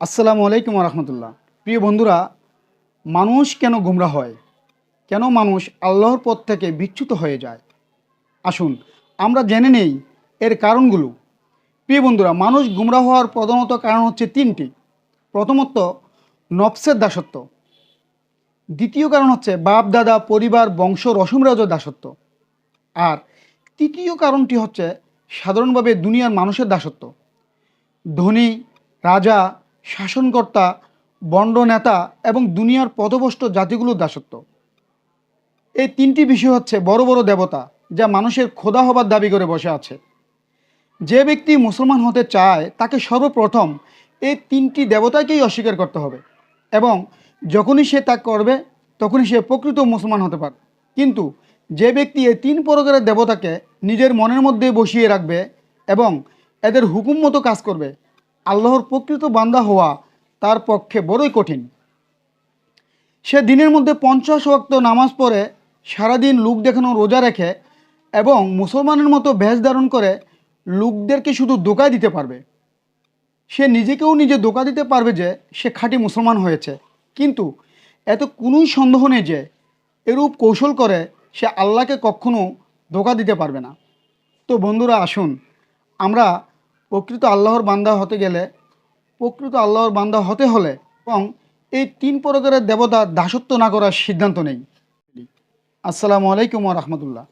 আসসালামু আলাইকুম রহমতুল্লাহ প্রিয় বন্ধুরা, মানুষ কেন গুমরা হয়? কেন মানুষ আল্লাহর পথ থেকে বিচ্যুত হয়ে যায়? আসুন, আমরা জেনে নেই এর কারণগুলো। প্রিয় বন্ধুরা, মানুষ গুমরা হওয়ার প্রধানত কারণ হচ্ছে তিনটি। প্রথমত, নফসের দাসত্ব। দ্বিতীয় কারণ হচ্ছে বাপ, দাদা, পরিবার, বংশ রসুমরাজ দাসত্ব। আর তৃতীয় কারণটি হচ্ছে সাধারণভাবে দুনিয়ার মানুষের দাসত্ব। ধনী, রাজা শাসনকর্তা, বন্ড নেতা এবং দুনিয়ার পদভষ্ট জাতিগুলোর দাসত্ব। এই তিনটি বিষয় হচ্ছে বড় বড় দেবতা যা মানুষের খোদা হবার দাবি করে বসে আছে। যে ব্যক্তি মুসলমান হতে চায়, তাকে সর্বপ্রথম এই তিনটি দেবতাকেই অস্বীকার করতে হবে এবং যখনই সে তা করবে, তখনই সে প্রকৃত মুসলমান হতে পারে কিন্তু যে ব্যক্তি এই তিন প্রকারের দেবতাকে নিজের মনের মধ্যে বসিয়ে রাখবে এবং এদের হুকুম মতো কাজ করবে আল্লাহর প্রকৃত বান্দা হওয়া তার পক্ষে বড়ই কঠিন। সে দিনের মধ্যে পঞ্চাশ ওয়াক্ত নামাজ পড়ে, সারাদিন লোক দেখানো রোজা রেখে এবং মুসলমানের মতো ভেষ ধারণ করে লোকদেরকে শুধু ধোকা দিতে পারবে। সে নিজেকেও নিজে দোকা দিতে পারবে যে সে খাঁটি মুসলমান হয়েছে। কিন্তু এত কোনোই সন্দেহ নেই যে এরূপ কৌশল করে সে আল্লাহকে কখনো ধোকা দিতে পারবে না। তো বন্ধুরা, আসুন আমরা প্রকৃত আল্লাহর বান্দা হতে গেলে, প্রকৃত আল্লাহর বান্দা হতে হলে এবং এই তিন প্রকারের দেবতা দাসত্ব না করার সিদ্ধান্ত নেই। আসসালামু আলাইকুম রহমতুল্লাহ।